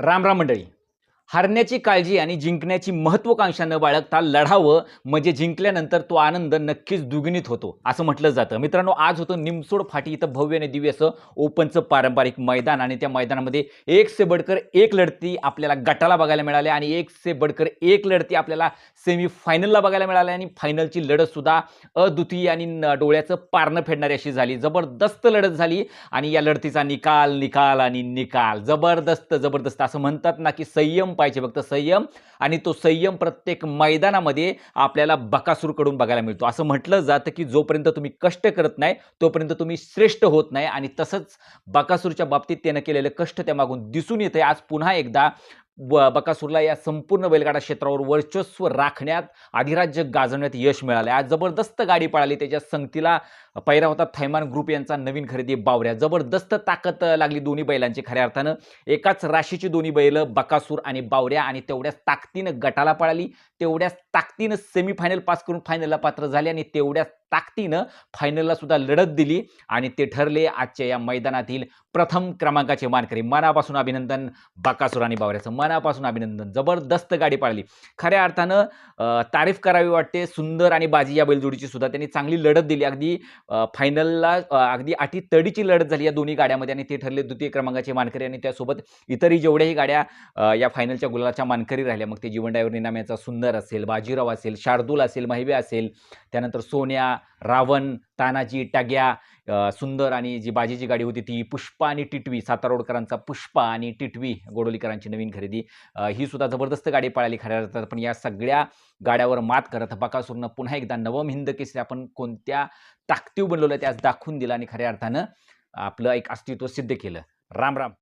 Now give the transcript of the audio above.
राम राम मंडळी. हरण्याची काळजी आणि जिंकण्याची महत्त्वाकांक्षा न बाळगता लढावं म्हणजे जिंकल्यानंतर तो आनंद नक्कीच दुगणित होतो असं म्हटलं जातं. मित्रांनो आज होतं निमसोड फाटी इथं भव्य आणि दिव्य असं ओपनचं पारंपरिक मैदान आणि त्या मैदानामध्ये एक से बडकर एक लढती आपल्याला गटाला बघायला मिळाली आणि एक से बडकर एक लढती आपल्याला सेमीफायनलला बघायला मिळाली आणि फायनलची लढतसुद्धा अद्वितीय आणि न- डोळ्याचं पारणं फेडणारी अशी झाली. जबरदस्त लढत झाली आणि या लढतीचा निकाल निकाल आणि निकाल. जबरदस्त जबरदस्त असं म्हणतात ना की संयम पाहिजे फक्त संयम आणि तो संयम प्रत्येक मैदानामध्ये आपल्याला बकासूरकडून बघायला मिळतो. असं म्हटलं जातं की जोपर्यंत तुम्ही कष्ट करत नाही तोपर्यंत तुम्ही श्रेष्ठ होत नाही आणि तसंच बकासूरच्या बाबतीत त्यानं केलेलं कष्ट त्या मागून दिसून येते आज पुन्हा एकदा ब बकासूरला या संपूर्ण बैलगाडा क्षेत्रावर वर्चस्व राखण्यात अधिराज्य गाजवण्यात यश मिळालं आज जबरदस्त गाडी पळाली. त्याच्या संगतीला पैरा होता थैमान ग्रुप यांचा नवीन खरेदी बावऱ्या. जबरदस्त ताकद लागली दोन्ही बैलांची खऱ्या अर्थानं. एकाच राशीची दोन्ही बैल बकासूर आणि बावऱ्या आणि तेवढ्याच ताकदीनं गटाला पळाली. तेवढ्याच ताकदीनं सेमीफायनल पास करून फायनलला पात्र झाले आणि तेवढ्याच ताकदीनं फायनलला सुद्धा लढत दिली. आणि ते ठरले आजच्या या मैदानातील प्रथम क्रमांकाचे मानकरी. मनापासून अभिनंदन बकासूर आणि बावऱ्याचं. मनापासून अभिनंदन. जबरदस्त गाडी पाळली खऱ्या अर्थानं तारीफ करावी वाटते. सुंदर आणि बाजी या बैलजोडीची सुद्धा. त्यांनी चांगली लढत दिली. अगदी फायनलला अगदी अटी तडीची लढत झाली या दोन्ही गाड्यामध्ये आणि ते ठरले द्वितीय क्रमांकाचे मानकरी आणि त्यासोबत इतरही जेवढ्याही गाड्या या फायनलच्या गुलाच्या मानकरी राहिल्या. मग ते जीवन डायव्हर निनाम्याचा सुंदर असेल बाजीराव असेल शार्दूल असेल महिबे असेल त्यानंतर सोन्या रावण तानाजी टाग्या सुंदर आणि जी बाजीची गाडी होती ती पुष्पा आणि टिटवी सातारोडकरांचा पुष्पा आणि टिटवी गोडोलीकरांची नवीन खरेदी. ही सुद्धा जबरदस्त गाडी पळाली खऱ्या अर्थात. पण या सगळ्या गाड्यावर मात करत बकासूरनं पुन्हा एकदा नवम हिंद केसरी आपण कोणत्या ताकदीव बनवलं त्यास दाखवून दिलं आणि खऱ्या अर्थानं आपलं एक अस्तित्व सिद्ध केलं. राम राम.